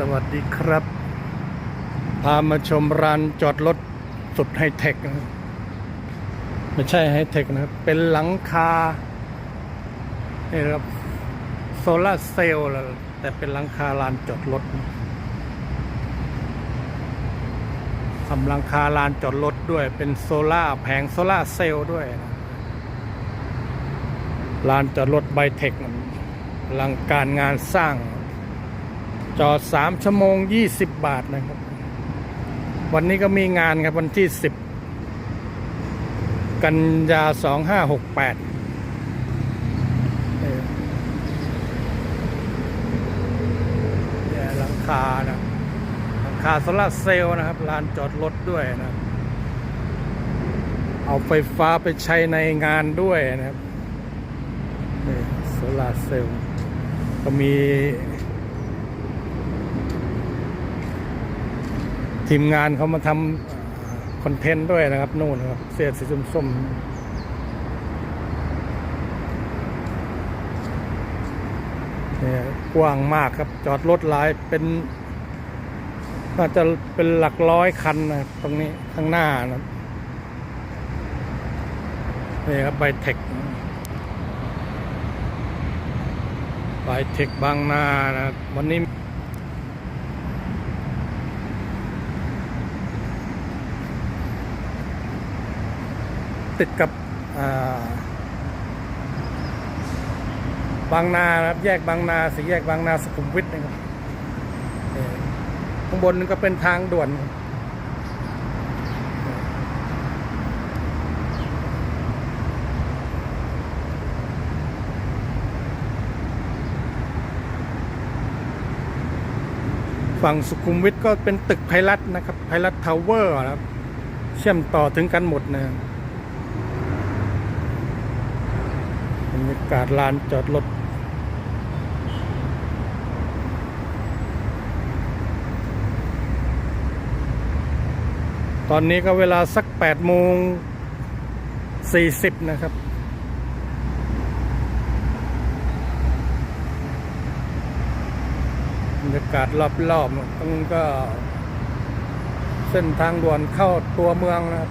สวัสดีครับ พามาชมร้านจอดรถสุดไฮเทคนะไม่ใช่ไฮเทคนะครับ เป็นหลังคานี่ครับโซลาเซลล์แล้วแต่เป็นหลังคาลานจอดรถนะทำหลังคาลานจอดรถด้วย เป็นโซล่าแผงโซล่าเซลล์ด้วยนะลานจอดรถไบเทคนะอลังการงานสร้าง จอดสามชั่วโมงยี่สิบบาทนะครับ วันนี้ก็มีงานครับวันที่สิบกันยาสองห้าหกแปดเนี่ยหลังคานะหลังคาโซลาเซลล์นะครับลานจอดรถด้วยนะ เอาไฟฟ้าไปใช้ในงานด้วยนะครับโซลาเซลล์ก็มี ทีมงานเขามาทำคอนเทนต์ด้วยนะครับนู่นครับเสื้อสีส้มๆเนี่ยกว้างมากครับจอดรถหลายเป็นน่าจะเป็นหลักร้อยคันนะตรงนี้ข้างหน้านะนี่ครับไบเทคไบเทคบางนานะวันนี้ ติดกับาบางนานะครับ แยกบางนาสี่แยกบางนาสุขุมวิทนะครับนี่ข้างบนนึงก็เป็นทางด่วน ฝั่งสุขุมวิทก็เป็นตึกไพรัตนะครับไพรัตทาวเวอร์นะครับ เชื่อมต่อถึงกันหมดนะบ รรยากาศลานจอดรถตอนนี้ก็เวลาสัก8โมง40 นะครับ บรรยากาศรอบๆตรงก็ เส้นทางด่วนเข้าตัวเมืองนะครับ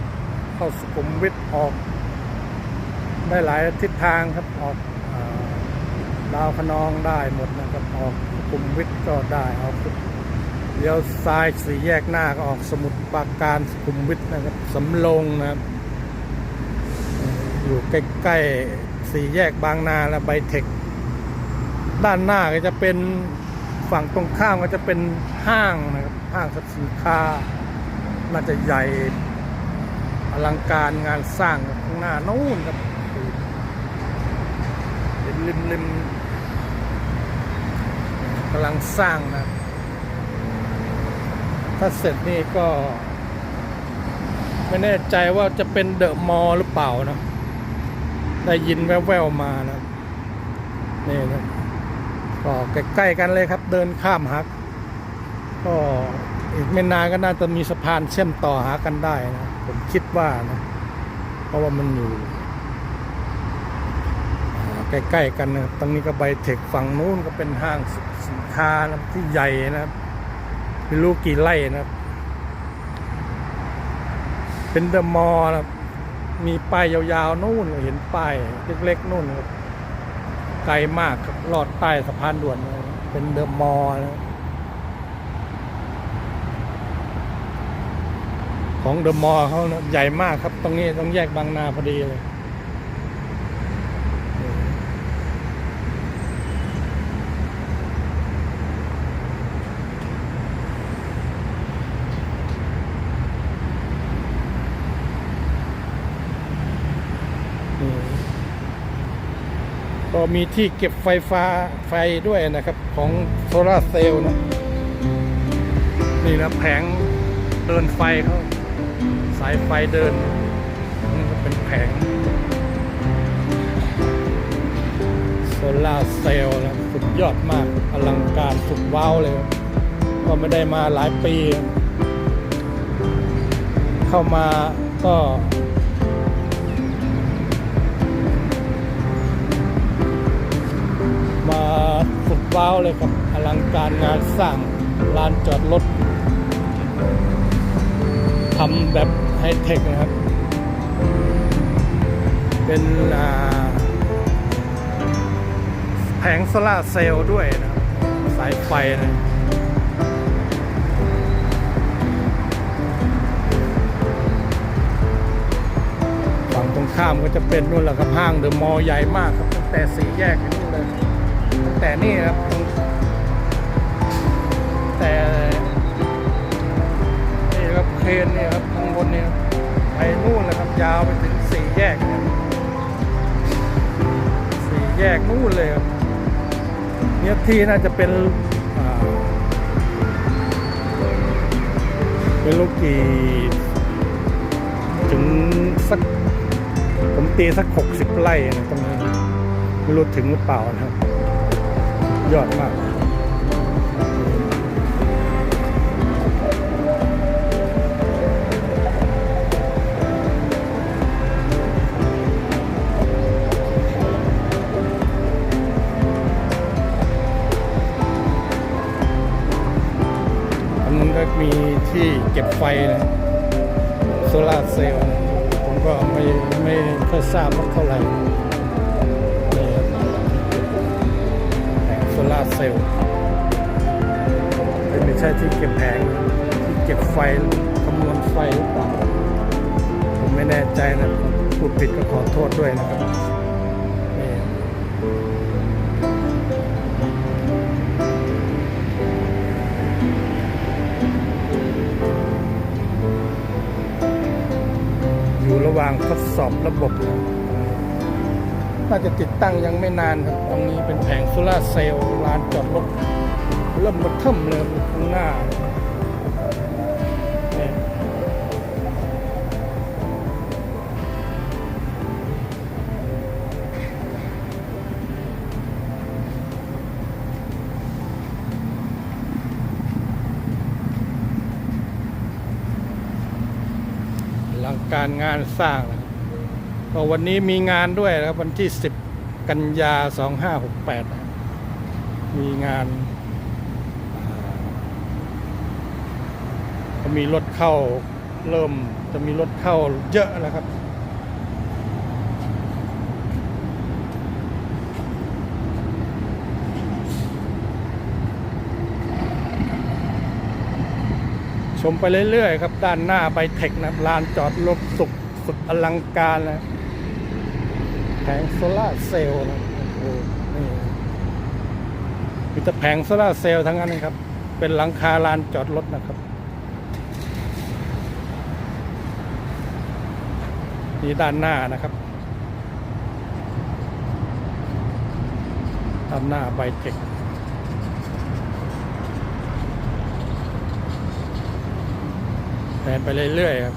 เข้าสุขุมวิทออก ได้หลายทิศทางครับออกอดาวคนองได้หมดนะครับออกสุขุมวิทย์ก็ได้ออกเลี้ยวซ้ายสี่แยกหน้าก็ออกสมุทรปราการสุขุมวิทย์นะครับสำโรงนะครับอยู่ใกล้ๆสี่แยกบางนาและไบเทคด้านหน้าก็จะเป็นฝั่งตรงข้ามก็จะเป็นห้างนะครับห้างสินค้าน่าจะใหญ่อลังการงานสร้างข้างหน้านู่นครับ ริมริมกำลังสร้างนะ ถ้าเสร็จนี่ก็ ไม่แน่ใจว่าจะเป็นเดอะมอลล์หรือเปล่านะ ได้ยินแว่วๆมานะ นี่นะก็ใกล้ๆกันเลยครับ เดินข้ามหัก ก็อีกไม่นานก็น่าจะมีสะพานเชื่อมต่อหากันได้นะ ผมคิดว่านะ เพราะว่ามันอยู่ ใกล้ ๆ กันนะตรงนี้ก็ไบเทคฝั่งนู้นก็เป็นห้างสินค้านะที่ใหญ่นะครับไม่รู้กี่ไร่นะครับ เป็นเดอะมอลล์นะครับมีป้ายยาวๆนู่นเห็นป้ายเล็กๆนู่นครับไกลมากครับลอดใต้สะพานด่วนนะเป็นเดอะมอลล์นะของเดอะมอลล์เขานะใหญ่มากครับ ตรงนี้ต้องแยกบางนาพอดีเลย มีที่เก็บไฟฟ้าไฟด้วยนะครับของโซลาเซลล์นะนี่นะแผงเดินไฟเขาสายไฟเดินนี่ก็เป็นแผงโซลาเซลล์นะสุดยอดมากอลังการสุดว้าวเลยครับก็ไม่ได้มาหลายปี เข้ามาก็ มาสุดว้าวเลยครับ อลังการงานสร้างลานจอดรถทำแบบไฮเทคนะครับ เป็นแผงโซล่าเซลล์ด้วยนะครับ สายไฟนะฝั่งตรงข้ามก็จะเป็นนู่นแหละครับห้างเดอะมอลล์ใหญ่มากครับตั้งแต่สี่แยกนี้ แต่นี่ครับ แต่นี่ครับเครนนี่ครับข้างบนนี่ไปนู่นเลยครับ ยาวไปถึงสี่แยกนสี่แยกนู่นเลยครับเนี่ยที่น่าจะเป็นอ่าเป็นลูกกี่ถึงสัก ผมตีสักหกสิบไร่นะตรงนี้ไม่รู้ถึงหรือเปล่านะครับ ยอดมากอันนั้นก็มีที่เก็บไฟนะโซลาร์เซลล์ผมก็ไม่ไม่ค่อยทราบว่าเท่าไหร่ แผงโซลาเซลไม่ใช่ที่เก็บแผงที่เก็บไฟคำนวณไฟหรือเปล่าผมไม่แน่ใจนะพูดผิดก็ขอโทษด้วยนะครับอยู่ระหว่างทดสอบระบบ น่าจะติดตั้งยังไม่นานครับ ตรงนี้เป็นแผงโซลาเซลล์ลานจอดรถเริ่มมาเทิมเลยข้างหน้าหลังการงานสร้างนะ ก็วันนี้มีงานด้วยนะครับวันที่ 10 กันยา 2568นะมีงานก็มีรถเข้าเริ่มจะมีรถเข้าเยอะแล้วครับชมไปเรื่อยๆครับ ด้านหน้าไบเทคนะลานจอดรถสุดสุดอลังการนะ แผงโซลาเซลล์นะโอ้นี่มีแต่แผงโซลาเซลล์ทั้งนั้นนะครับ เป็นหลังคาลานจอดรถนะครับ นี่ด้านหน้านะครับ ด้านหน้าไบเทคแผนไปเรื่อยๆครับ